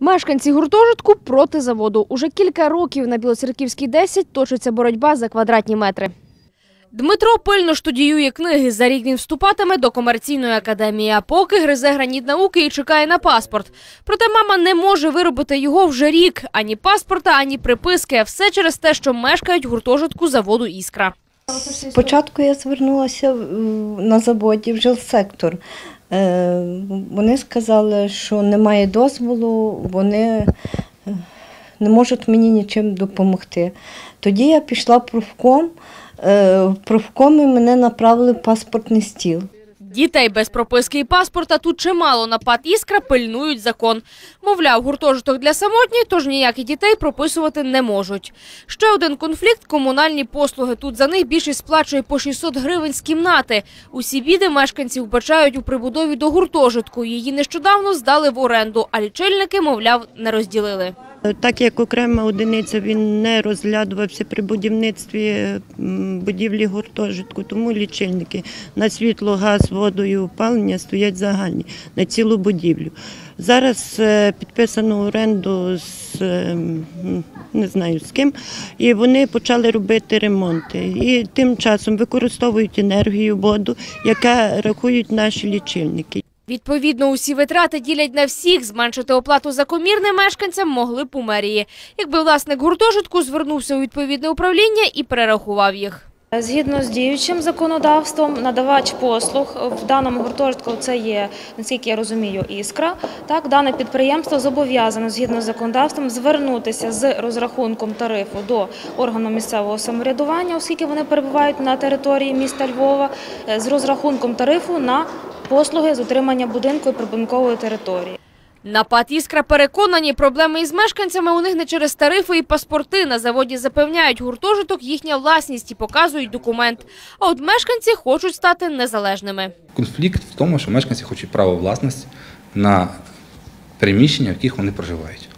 Мешканці гуртожитку проти заводу. Уже кілька років на Білоцерківській 10 точиться боротьба за квадратні метри. Дмитро пильно штудіює книги. За рік він вступатиме до комерційної академії, а поки гризе граніт науки і чекає на паспорт. Проте мама не може виробити його вже рік. Ані паспорта, ані приписки. Все через те, що мешкають в гуртожитку заводу «Іскра». Спочатку я звернулася на заводі в жилсектор. Е, Вони сказали, що немає дозволу, вони е, не можуть мені нічим допомогти. Тоді я пішла в профком. Е, В профкомі мене направили в паспортний стіл. Дітей без прописки і паспорта тут чимало. На ПАТ «Іскра» пильнують закон. Мовляв, гуртожиток для самотніх, тож ніякі дітей прописувати не можуть. Ще один конфлікт – комунальні послуги. Тут за них більшість сплачує по 600 гривень з кімнати. Усі біди мешканці вбачають у прибудові до гуртожитку. Її нещодавно здали в оренду, а лічильники, мовляв, не розділили. Так як окрема одиниця він не розглядувався при будівництві будівлі гуртожитку, тому лічильники на світло, газ, воду і опалення стоять загальні на цілу будівлю. Зараз е, підписано оренду з е, не знаю з ким, і вони почали робити ремонти. І тим часом використовують енергію, воду, яка рахують наші лічильники. Відповідно, усі витрати ділять на всіх. Зменшити оплату за комірне мешканцям могли б у мерії. Якби власник гуртожитку звернувся у відповідне управління і перерахував їх. Згідно з діючим законодавством, надавач послуг в даному гуртожитку це є, наскільки я розумію, іскра. Так, дане підприємство зобов'язане згідно з законодавством звернутися з розрахунком тарифу до органу місцевого самоврядування, оскільки вони перебувають на території міста Львова, е, з розрахунком тарифу на послуги з утримання будинку і прибудинкової території. На ПАТ «Іскра» переконані, проблеми із мешканцями у них не через тарифи і паспорти. На заводі запевняють, гуртожиток їхня власність і показують документ. А от мешканці хочуть стати незалежними. Конфлікт в тому, що мешканці хочуть право власності на приміщення, в яких вони проживають.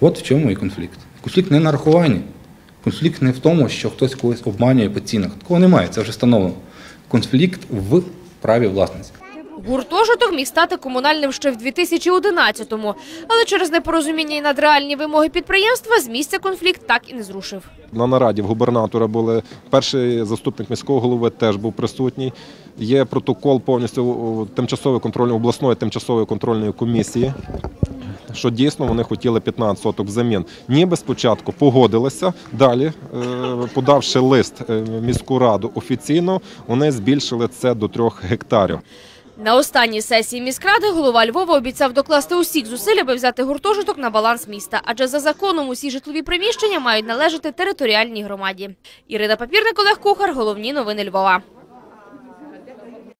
От в чому і конфлікт. Конфлікт не на рахуванні. Конфлікт не в тому, що хтось когось обманює по цінах. Такого немає, це вже встановлено. Конфлікт в праві власності. Гуртожиток міг стати комунальним ще в 2011-му. Але через непорозуміння і надреальні вимоги підприємства з місця конфлікт так і не зрушив. На нараді в губернатора були перший заступник міського голови теж був присутній. Є протокол повністю тимчасової контрольної обласної тимчасової контрольної комісії. Що дійсно вони хотіли 15 соток взамін. Ніби спочатку погодилися. Далі, е, подавши лист е, міську раду офіційно, вони збільшили це до трьох гектарів. На останній сесії міськради голова Львова обіцяв докласти усіх зусиль, аби взяти гуртожиток на баланс міста. Адже за законом усі житлові приміщення мають належати територіальній громаді. Ірина Папірник, Олег Кухар. Головні новини Львова.